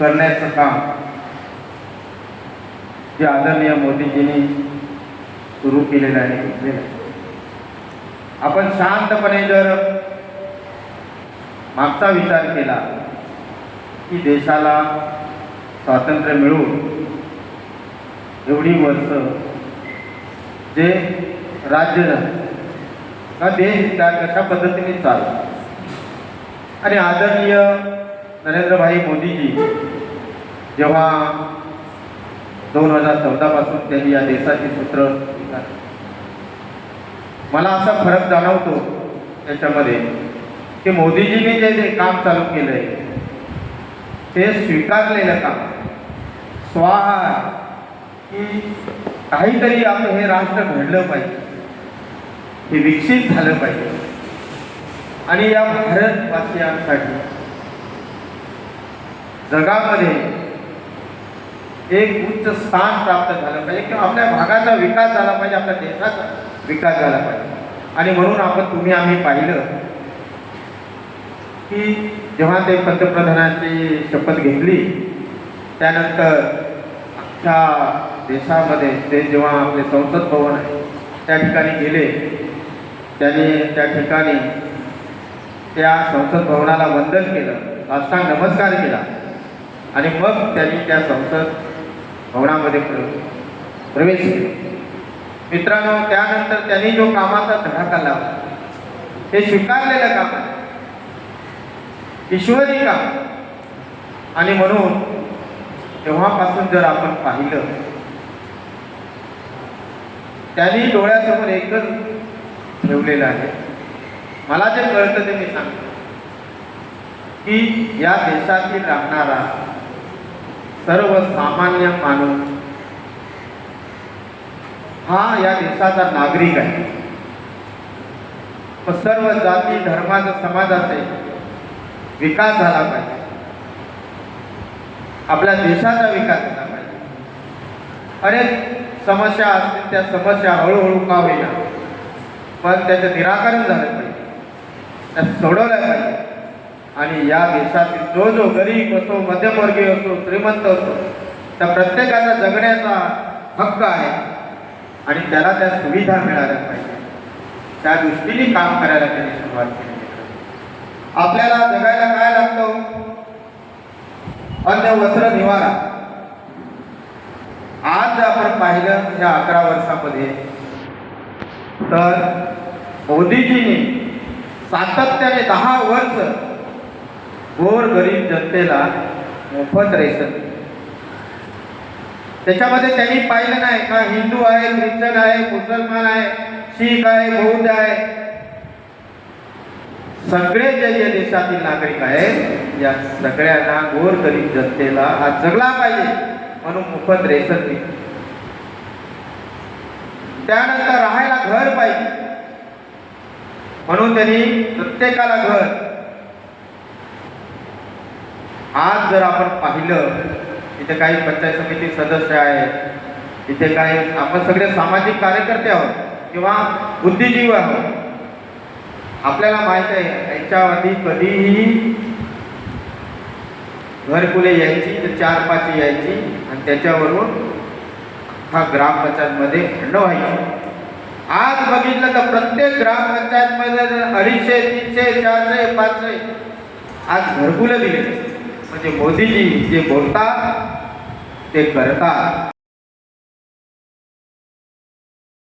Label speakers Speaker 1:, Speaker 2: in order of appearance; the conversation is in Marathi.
Speaker 1: करण्याचं काम जे आदरणीय मोदीजींनी सुरू केलेलं आहे आपण शांतपणे जर मागचा विचार केला की देशाला स्वातंत्र्य मिळून एवढी वर्ष जे राज्य झालं का देश त्या कशा पद्धतीने चालला. आणि आदरणीय नरेंद्रभाई मोदीजी जेव्हा दोन हजार चौदापासून त्यांनी या देशाचे सूत्र मला असा फरक जाणवतो त्याच्यामध्ये की मोदीजींनी जे जे काम चालू केलं आहे ते स्वीकारलेलं काम स्वाहा की काहीतरी आपलं हे राष्ट्र घडलं पाहिजे हे विकसित झालं पाहिजे. आणि या भारतवासियांसाठी जगामध्ये एक उच्च स्थान प्राप्त झालं पाहिजे किंवा आपल्या भागाचा विकास झाला पाहिजे आपल्या देशाचा विकास झाला पाहिजे. आणि म्हणून आपण तुम्ही आम्ही पाहिलं की जेव्हा ते पंतप्रधानांची शपथ घेतली त्यानंतर अख्ख्या देशामध्ये ते जेव्हा आपले संसद भवन आहे त्या ठिकाणी गेले. त्यांनी त्या ठिकाणी त्या संसद भवनाला वंदन केलं साष्टांग नमस्कार केला. आणि मग त्यांनी त्या संसद भवनामध्ये प्रवेश केला. मित्रांनो त्यानंतर त्यांनी जो कामाचा धडाका लावला ते स्वीकारलेलं काम आहे. ईश्वरी काम. आणि म्हणून तेव्हापासून जर आपण पाहिलं त्यांनी डोळ्यासमोर एकच ठेवलेलं आहे. मला जे कळतं ते मी सांगतो. की या देशातील राहणारा सर्वसामान्य माणूस. हा या देशाचा नागरिक आहे. मग सर्व जाती धर्माचा समाजाचे विकास झाला पाहिजे. आपल्या देशाचा विकास झाला पाहिजे. अनेक समस्या असतील त्या समस्या हळूहळू का होईना. पण त्याचं निराकरण झालं पाहिजे. त्या सोडवल्या पाहिजे. आणि या देशातील जो जो गरीब असो मध्यमवर्गीय असो श्रीमंत असो त्या प्रत्येकाचा जगण्याचा हक्क आहे. आणि त्याला त्या सुविधा मिळाल्या पाहिजे. त्या दृष्टीने काम करायला त्यांनी सुरुवात केली. आपल्याला जगायला काय लागतं? अन्न वस्त्र निवारा. आज जर आपण पाहिलं या अकरा वर्षामध्ये तर मोदीजींनी सातत्याने दहा वर्ष गोर गरीब जनतेला मोफत रेशन. त्याच्यामध्ये त्यांनी पाहिलं नाही का हिंदू आहे ख्रिश्चन आहे मुसलमान आहे शीख आहे बौद्ध आहे. सगळे जे जे देशातील नागरिक आहेत या सगळ्यांना गोर गरीब जनतेला हा जगला पाहिजे म्हणून मोफत रेशन दिलं. त्यानंतर राहायला घर पाहिजे. म्हणून त्यांनी प्रत्येकाला घर आज जर आपण पाहिलं इथे काही पंचायत समिती सदस्य आहेत इथे काही आपण सगळे सामाजिक कार्यकर्ते आहोत किंवा बुद्धिजीव आहोत आपल्याला माहीत आहे याच्या आधी कधीही घरकुले यायची तर चार पाच यायची आणि त्याच्यावरून हा ग्रामपंचायतमध्ये भांडणं व्हायची. आज बघितलं तर प्रत्येक ग्रामपंचायतमध्ये अडीचशे तीनशे चारशे पाचशे आज घरकुलं दिले. म्हणजे मोदीजी जे बोलतात ते करतात